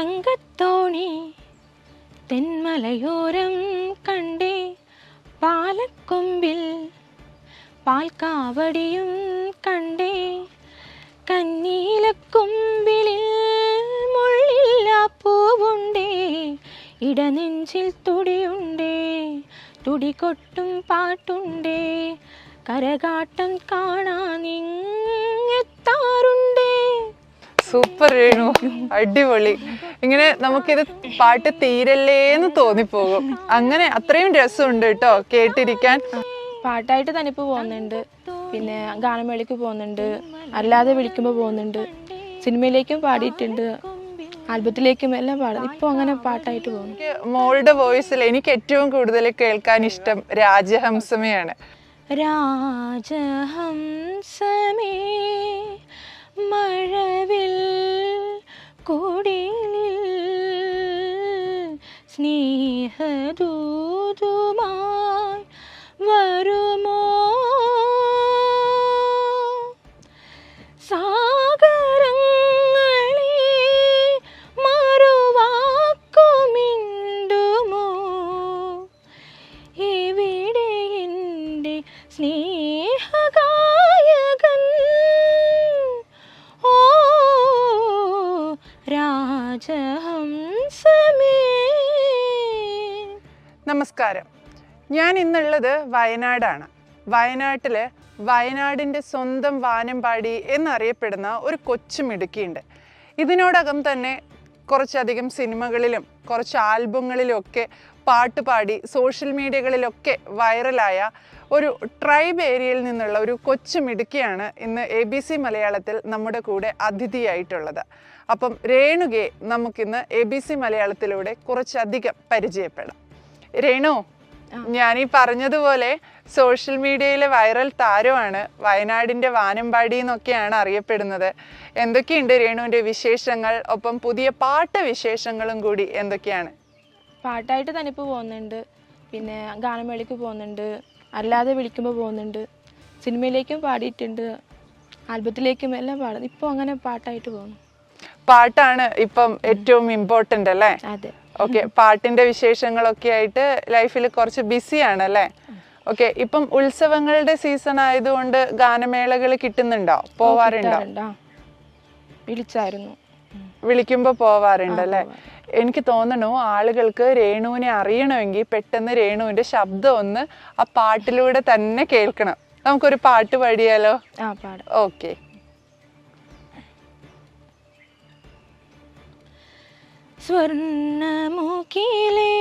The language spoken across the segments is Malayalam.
തങ്കത്തോണി തെന്മലയോരം കണ്ടേ പാലക്കൊമ്പിൽ പാൽക്കാവടിയും കണ്ടേ കന്നീലക്കൊമ്പിലിൽ മുള്ളില്ല പൂവുണ്ടേ ഇടനെഞ്ചിൽ തുടിയുണ്ടേ തുടികൊട്ടും പാട്ടുണ്ടേ കരകാട്ടം കാണാൻ കാണാനിങ്ങെത്താറുണ്ടേ സൂപ്പർ രേണു. അടിപൊളി. ഇങ്ങനെ നമുക്കിത് പാട്ട് തീരല്ലേ തീരല്ലേന്ന് തോന്നിപ്പോകും. അങ്ങനെ അത്രയും രസമുണ്ട് കേട്ടോ കേട്ടിരിക്കാൻ. പാട്ടായിട്ട് തന്നെ തനിപ്പ് പോകുന്നുണ്ട്. പിന്നെ ഗാനമേളയ്ക്ക് പോകുന്നുണ്ട്. അല്ലാതെ വിളിക്കുമ്പോൾ പോകുന്നുണ്ട്. സിനിമയിലേക്കും പാടിയിട്ടുണ്ട്. ആൽബത്തിലേക്കും എല്ലാം പാടും. ഇപ്പോൾ അങ്ങനെ പാട്ടായിട്ട് പോകുന്നു. മോളുടെ വോയിസിൽ എനിക്ക് ഏറ്റവും കൂടുതൽ കേൾക്കാൻ ഇഷ്ടം രാജഹംസമയാണ്. രാജഹംസമേ. മഴവിൽ കുടിലിൽ സ്നേഹദൂതുമായി വരുമോ? സാഗരങ്ങളെ മറുവാക്കുമിണ്ടുമോ ഇവിടെ എന്റെ സ്നേഹഗായകൻ നമസ്കാരം. ഞാൻ ഇന്നുള്ളത് വയനാടാണ്. വയനാട്ടിൽ വയനാടിന്റെ സ്വന്തം വാനമ്പാടി എന്നറിയപ്പെടുന്ന ഒരു കൊച്ചു മിടുക്കിയുണ്ട്. ഇതിനോടകം തന്നെ കുറച്ചധികം സിനിമകളിലും കുറച്ച് ആൽബങ്ങളിലുമൊക്കെ പാട്ട് പാടി സോഷ്യൽ മീഡിയകളിലൊക്കെ വൈറലായ ഒരു ട്രൈബ് ഏരിയയിൽ നിന്നുള്ള ഒരു കൊച്ചു മിടുക്കിയാണ് ഇന്ന് എ ബി സി മലയാളത്തിൽ നമ്മുടെ കൂടെ അതിഥിയായിട്ടുള്ളത്. അപ്പം രേണുകയെ നമുക്കിന്ന് എ ബി സി മലയാളത്തിലൂടെ കുറച്ചധികം പരിചയപ്പെടാം. രേണു ഞാൻ ഈ പറഞ്ഞതുപോലെ സോഷ്യൽ മീഡിയയിലെ വൈറൽ താരമാണ് വയനാടിന്റെ വാനമ്പാടി എന്നൊക്കെയാണ് അറിയപ്പെടുന്നത്. എന്തൊക്കെയുണ്ട് രേണുവിന്റെ വിശേഷങ്ങൾ? ഒപ്പം പുതിയ പാട്ട് വിശേഷങ്ങളും കൂടി എന്തൊക്കെയാണ്? പാട്ടായിട്ട് തനിപ്പ് പോകുന്നുണ്ട്. പിന്നെ ഗാനമേളയ്ക്ക് പോകുന്നുണ്ട്. അല്ലാതെ വിളിക്കുമ്പോൾ പോകുന്നുണ്ട്. സിനിമയിലേക്കും പാടിയിട്ടുണ്ട്. ആൽബത്തിലേക്കും എല്ലാം പാടുന്നു. ഇപ്പോൾ അങ്ങനെ പാട്ടായിട്ട് പോകുന്നു. പാട്ടാണ് ഇപ്പം ഏറ്റവും ഇമ്പോർട്ടന്റ് അല്ലേ? അതെ. ഓക്കെ പാട്ടിന്റെ വിശേഷങ്ങളൊക്കെ ആയിട്ട് ലൈഫിൽ കുറച്ച് ബിസിയാണ് അല്ലേ? ഓക്കെ ഇപ്പം ഉത്സവങ്ങളുടെ സീസൺ ആയതുകൊണ്ട് ഗാനമേളകൾ കിട്ടുന്നുണ്ടോ? പോവാറുണ്ടോ? വിളിച്ചായിരുന്നു. വിളിക്കുമ്പോ വിളിക്കുമ്പോൾ പോവാറുണ്ട് അല്ലേ? എനിക്ക് തോന്നണു ആളുകൾക്ക് രേണുവിനെ അറിയണമെങ്കിൽ പെട്ടെന്ന് രേണുവിന്റെ ശബ്ദം ഒന്ന് ആ പാട്ടിലൂടെ തന്നെ കേൾക്കണം. നമുക്കൊരു പാട്ട് പാടിയാലോ? ഓക്കെ സ്വർണമുഖിലേ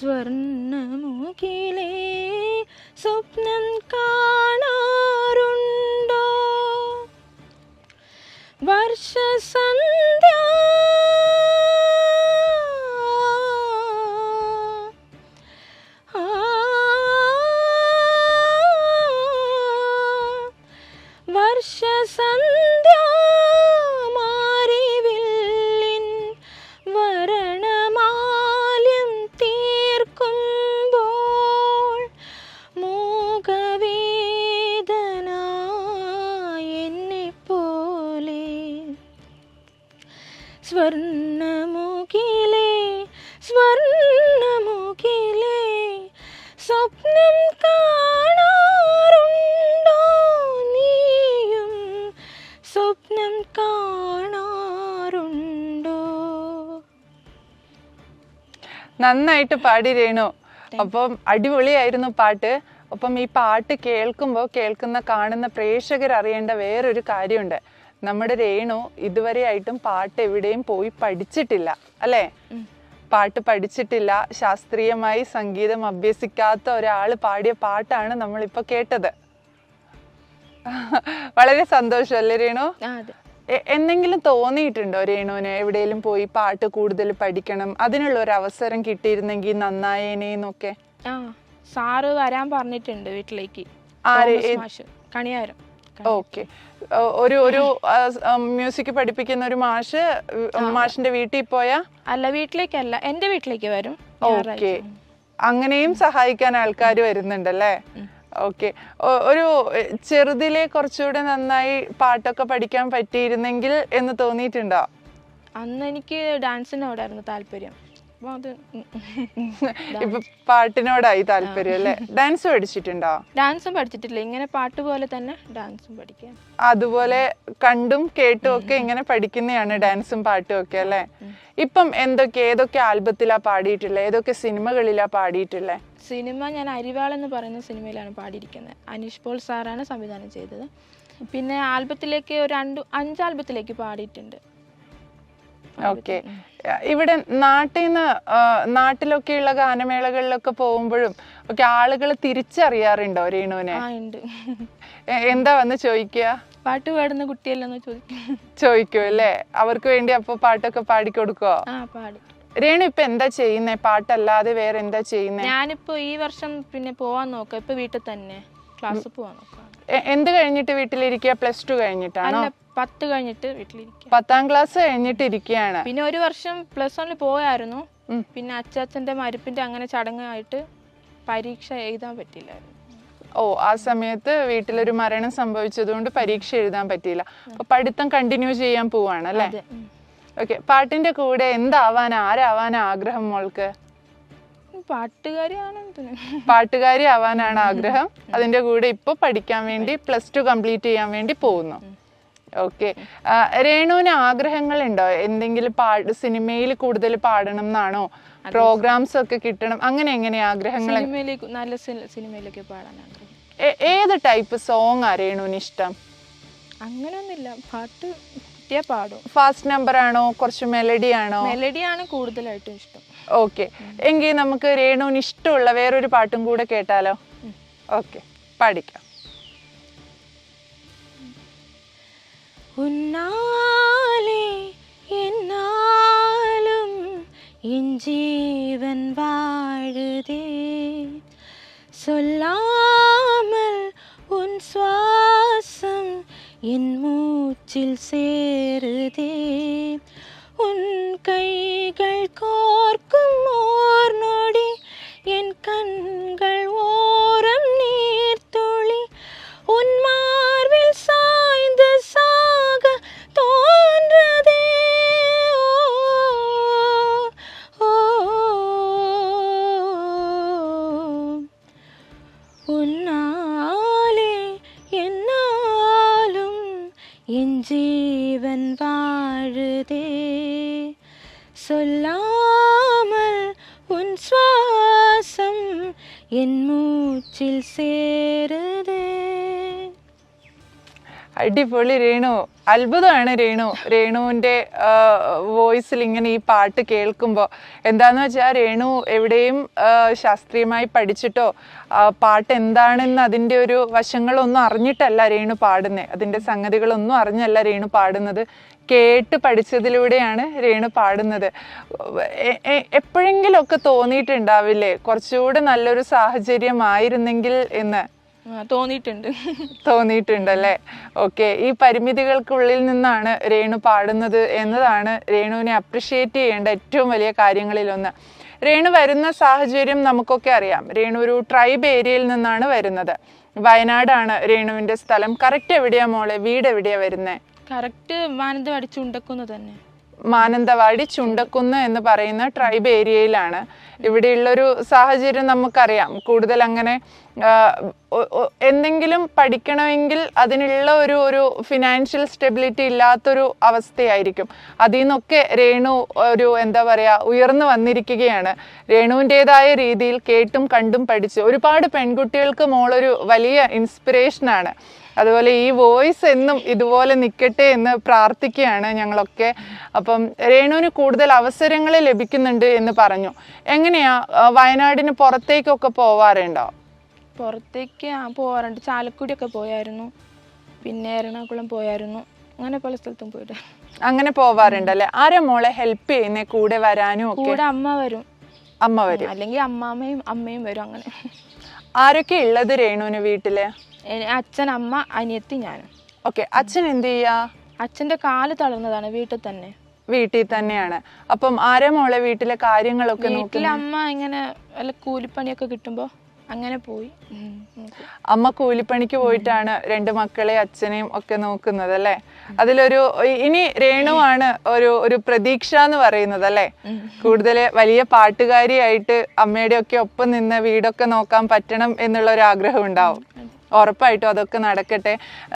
സ്വർണമുഖിലേ സ്വപ്നം കാണാറുണ്ടോ സ്വർണമുഖിലേ സ്വർണമുഖിലേ സ്വപ്നം കാണാറുണ്ടോ നീയും? സ്വപ്നം കാണാറുണ്ടോ? നന്നായിട്ട് പാടി രേണു. അപ്പം അടിപൊളിയായിരുന്നു പാട്ട്. ഒപ്പം ഈ പാട്ട് കേൾക്കുമ്പോൾ കേൾക്കുന്ന കാണുന്ന പ്രേക്ഷകർ അറിയേണ്ട വേറൊരു കാര്യമുണ്ട്. നമ്മുടെ രേണു ഇതുവരെയായിട്ടും പാട്ട് എവിടെയും പോയി പഠിച്ചിട്ടില്ല അല്ലേ? പാട്ട് പഠിച്ചിട്ടില്ല ശാസ്ത്രീയമായി സംഗീതം അഭ്യസിക്കാത്ത ഒരാൾ പാടിയ പാട്ടാണ് നമ്മളിപ്പോൾ കേട്ടത്. വളരെ സന്തോഷം അല്ലേ രേണു എന്തെങ്കിലും തോന്നിയിട്ടുണ്ടോ രേണുവിന് എവിടെയെങ്കിലും പോയി പാട്ട് കൂടുതൽ പഠിക്കണം? അതിനുള്ള ഒരു അവസരം കിട്ടിയിരുന്നെങ്കിൽ നന്നായേനേന്നൊക്കെ സാറ് വരാൻ പറഞ്ഞിട്ടുണ്ട് വീട്ടിലേക്ക്. കണിയാരം. ഓക്കെ. ഒരു ഒരു മ്യൂസിക് പഠിപ്പിക്കുന്ന ഒരു മാഷ് മാഷിന്റെ വീട്ടിൽ പോയാ? അല്ല വീട്ടിലേക്കല്ല. എന്റെ വീട്ടിലേക്ക് വരും. ഓക്കെ. അങ്ങനെയും സഹായിക്കാൻ ആൾക്കാർ വരുന്നുണ്ടല്ലേ? ഓക്കെ. ഒരു ചെറുതിലെ കുറച്ചുകൂടെ നന്നായി പാട്ടൊക്കെ പഠിക്കാൻ പറ്റിയിരുന്നെങ്കിൽ എന്ന് തോന്നിയിട്ടുണ്ടോ? അന്ന് എനിക്ക് ഡാൻസിനോടായിരുന്നു താല്പര്യം. ഇപ്പൊ പാട്ടിനോടായി താല്പര്യം അല്ലേ? ഡാൻസ് പഠിച്ചിട്ടുണ്ടോ? ഡാൻസും പഠിച്ചിട്ടില്ല. ഇങ്ങനെ പാട്ട് പോലെ തന്നെ ഡാൻസും പഠിക്കാം. അതുപോലെ കണ്ടും കേട്ടും ഒക്കെ ഇങ്ങനെ പഠിക്കുന്നതാണ് ഡാൻസും പാട്ടും ഒക്കെ അല്ലേ? ഇപ്പം എന്തൊക്കെ ഏതൊക്കെ ആൽബത്തിലാ പാടിയിട്ടുള്ളത് ഏതൊക്കെ സിനിമകളിലാ പാടിയിട്ടുള്ളത് സിനിമ ഞാൻ അരിവാൾ എന്ന് പറയുന്ന സിനിമയിലാണ് പാടിയിരിക്കുന്നത്. അനീഷ് പോൾ സാറാണ് സംവിധാനം ചെയ്തത്. പിന്നെ ആൽബത്തിലേക്ക് ഒരു രണ്ട് അഞ്ച് ആൽബത്തിലേക്ക് പാടിയിട്ടുണ്ട്. ഓക്കെ. ഇവിടെ നാട്ടിൽ നിന്ന് നാട്ടിലൊക്കെയുള്ള ഗാനമേളകളിലൊക്കെ പോകുമ്പോഴും ഒക്കെ ആളുകൾ തിരിച്ചറിയാറുണ്ടോ രേണുവിനെ? എന്താ വന്ന് ചോദിക്കുക? പാട്ട് പാടുന്ന കുട്ടിയല്ലെന്ന് ചോദിക്കും. ചോദിക്കും അല്ലേ? അവർക്ക് വേണ്ടി അപ്പൊ പാട്ടൊക്കെ പാടിക്കൊടുക്കോ രേണു ഇപ്പൊ എന്താ ചെയ്യുന്നേ? പാട്ടല്ലാതെ വേറെ എന്താ ചെയ്യുന്നേ? ഞാനിപ്പോ ഈ വർഷം പിന്നെ പോവാൻ നോക്കാം. ഇപ്പൊ വീട്ടിൽ തന്നെ. ക്ലാസ് പോവാൻ നോക്കാം. എന്ത് കഴിഞ്ഞിട്ട് വീട്ടിലിരിക്കുക? Plus two കഴിഞ്ഞിട്ടാണോ? അല്ല പത്ത് കഴിഞ്ഞിട്ട് വീട്ടിലിരിക്കുക. പത്താം ക്ലാസ് കഴിഞ്ഞിട്ട് ഇരിക്കുകയാണ് പിന്നെ ഒരു വർഷം പ്ലസ് വണ്ണിൽ പോയായിരുന്നു. ഉം. പിന്നെ അച്ചാച്ചന്റെ മരുപ്പിന്റെ അങ്ങനെ ചടങ്ങായിട്ട് പരീക്ഷ എഴുതാൻ പറ്റില്ലായിരുന്നു. ഓ ആ സമയത്ത് വീട്ടിലൊരു മരണം സംഭവിച്ചതുകൊണ്ട് പരീക്ഷ എഴുതാൻ പറ്റിയില്ല. അപ്പൊ പഠിത്തം കണ്ടിന്യൂ ചെയ്യാൻ പോവാണ് അല്ലേ? അതെ ഉം. ഓക്കെ പാട്ടിന്റെ കൂടെ എന്താവാൻ ആരാവാൻ ആഗ്രഹം മോൾക്ക്. പാട്ടുകാരി ആവാനാണ് ആഗ്രഹം. അതിന്റെ കൂടെ ഇപ്പൊ പഠിക്കാൻ വേണ്ടി പ്ലസ് ടു കംപ്ലീറ്റ് ചെയ്യാൻ വേണ്ടി പോകുന്നു. ഓക്കെ രേണുവിന് ആഗ്രഹങ്ങളുണ്ടോ? എന്തെങ്കിലും പാട്ട് സിനിമയിൽ കൂടുതൽ പാടണം എന്നാണോ? പ്രോഗ്രാംസ് ഒക്കെ കിട്ടണം. അങ്ങനെ എങ്ങനെയാ ആഗ്രഹങ്ങൾ നല്ല സിനിമയിലൊക്കെ സിനിമയിലേക്ക് പാടാൻ ആഗ്രഹം. ഏത് ടൈപ്പ് സോങ് ആ രേണുവിന് ഇഷ്ടം? അങ്ങനെയൊന്നുമില്ല പാട്ട് കിട്ടിയാൽ പാടും ഫാസ്റ്റ് നമ്പർ ആണോ കുറച്ച് മെലഡി ആണോ മെലഡിയാണ് കൂടുതലായിട്ടും ഇഷ്ടം ഓക്കെ എങ്കിൽ നമുക്ക് രേണുവിന് ഇഷ്ടമുള്ള വേറൊരു പാട്ടും കൂടെ കേട്ടാലോ ഓക്കെ പാടിക്കാം ഉന്നാലേ എന്നാലും என் ஜீவன் வாழுதே சொல்லாமல் உன் சுவாசம் என் மூச்சில் சேருதே. உன் கைகள் கோர் என் மூச்சில் சேருதே. അടിപൊളി രേണു. അത്ഭുതമാണ് രേണു. രേണുവിന്റെ വോയിസിൽ ഇങ്ങനെ ഈ പാട്ട് കേൾക്കുമ്പോൾ എന്താന്ന് വെച്ചാൽ രേണു എവിടെയും ശാസ്ത്രീയമായി പഠിച്ചിട്ടോ പാട്ട് എന്താണെന്ന് അതിന്റെ ഒരു വശങ്ങളൊന്നും അറിഞ്ഞിട്ടല്ല രേണു പാടുന്നത് അതിന്റെ സംഗതികളൊന്നും അറിഞ്ഞല്ല രേണു പാടുന്നത്. കേട്ട് പഠിച്ചതിലൂടെയാണ് രേണു പാടുന്നത്. എപ്പോഴെങ്കിലുമൊക്കെ തോന്നിയിട്ടുണ്ടാവില്ലേ? കുറച്ചുകൂടെ നല്ലൊരു സാഹചര്യമായിരുന്നെങ്കിൽ എന്ന്. തോന്നിയിട്ടുണ്ട്. തോന്നിയിട്ടുണ്ടല്ലേ? ഓക്കെ. ഈ പരിമിതികൾക്കുള്ളിൽ നിന്നാണ് രേണു പാടുന്നത് എന്നതാണ് രേണുവിനെ അപ്രിഷിയേറ്റ് ചെയ്യേണ്ട ഏറ്റവും വലിയ കാര്യങ്ങളിലൊന്ന്. രേണു വരുന്ന സാഹചര്യം നമുക്കൊക്കെ അറിയാം. രേണു ഒരു ട്രൈബ് ഏരിയയിൽ നിന്നാണ് വരുന്നത്. വയനാടാണ് രേണുവിന്റെ സ്ഥലം. കറക്റ്റ് എവിടെയാ മോളെ? വീട് എവിടെയാ വരുന്നത് കറക്റ്റ് മാനന്തവാടി ചുണ്ടക്കുന്ന് തന്നെ. മാനന്തവാടി ചുണ്ടക്കുന്ന് എന്ന് പറയുന്ന ട്രൈബ് ഏരിയയിലാണ് ഇവിടെയുള്ളൊരു സാഹചര്യം നമുക്കറിയാം. കൂടുതൽ അങ്ങനെ എന്തെങ്കിലും പഠിക്കണമെങ്കിൽ അതിനുള്ള ഒരു ഒരു ഫിനാൻഷ്യൽ സ്റ്റെബിലിറ്റി ഇല്ലാത്തൊരു അവസ്ഥയായിരിക്കും. അതിൽ നിന്നൊക്കെ രേണു ഒരു എന്താ പറയുക ഉയർന്നു വന്നിരിക്കുകയാണ്. രേണുവിന്റെതായ രീതിയിൽ കേട്ടും കണ്ടും പഠിച്ച് ഒരുപാട് പെൺകുട്ടികൾക്ക് മോളൊരു വലിയ ഇൻസ്പിറേഷനാണ് അതുപോലെ ഈ വോയിസ് എന്നും ഇതുപോലെ നിൽക്കട്ടെ എന്ന് പ്രാർത്ഥിക്കുകയാണ് ഞങ്ങളൊക്കെ. അപ്പം രേണുവിന് കൂടുതൽ അവസരങ്ങൾ ലഭിക്കുന്നുണ്ട് എന്ന് പറഞ്ഞു. എങ്ങനെയാ വയനാടിന് പുറത്തേക്കൊക്കെ പോവാറുണ്ടോ? പുറത്തേക്ക് പോവാറുണ്ട്. ചാലക്കുടിയൊക്കെ പോയായിരുന്നു. പിന്നെ എറണാകുളം പോയായിരുന്നു. അങ്ങനെ പല സ്ഥലത്തും പോയിട്ട്. അങ്ങനെ പോവാറുണ്ടല്ലേ? ആരാ മോളെ ഹെൽപ്പ് ചെയ്യുന്നേ? കൂടെ വരാനും ഒക്കെ? കൂടെ അമ്മ വരും. അമ്മ വരും. അല്ലെങ്കിൽ അമ്മാമ്മയും അമ്മയും വരും അങ്ങനെ. ആരൊക്കെ ഉള്ളത് രേണുവിന് വീട്ടിൽ? അച്ഛൻ അമ്മ അനിയത്തി ഞാൻ ഓക്കെ അച്ഛൻ എന്ത് ചെയ്യാ? അച്ഛന്റെ കാൽ തളർന്നതാണ് വീട്ടിൽ തന്നെ. വീട്ടിൽ തന്നെയാണ്. അപ്പം ആരാ മോളെ വീട്ടിലെ കാര്യങ്ങളൊക്കെ വീട്ടിലെ അമ്മ ഇങ്ങനെ വല്ല കൂലിപ്പണിയൊക്കെ കിട്ടുമ്പോ അങ്ങനെ പോയി. അമ്മ കൂലിപ്പണിക്ക് പോയിട്ടാണ് രണ്ട് മക്കളെ അച്ഛനെയും ഒക്കെ നോക്കുന്നത് അല്ലേ? അതിലൊരു ഇനി രേണുവാണ് ഒരു ഒരു പ്രതീക്ഷ എന്ന് പറയുന്നത് അല്ലേ? കൂടുതൽ വലിയ പാട്ടുകാരിയായിട്ട് അമ്മയുടെ ഒക്കെ ഒപ്പം നിന്ന് വീടൊക്കെ നോക്കാൻ പറ്റണം എന്നുള്ള ഒരു ആഗ്രഹം ഉണ്ടാവും. ഉറപ്പായിട്ടും അതൊക്കെ നടക്കട്ടെ.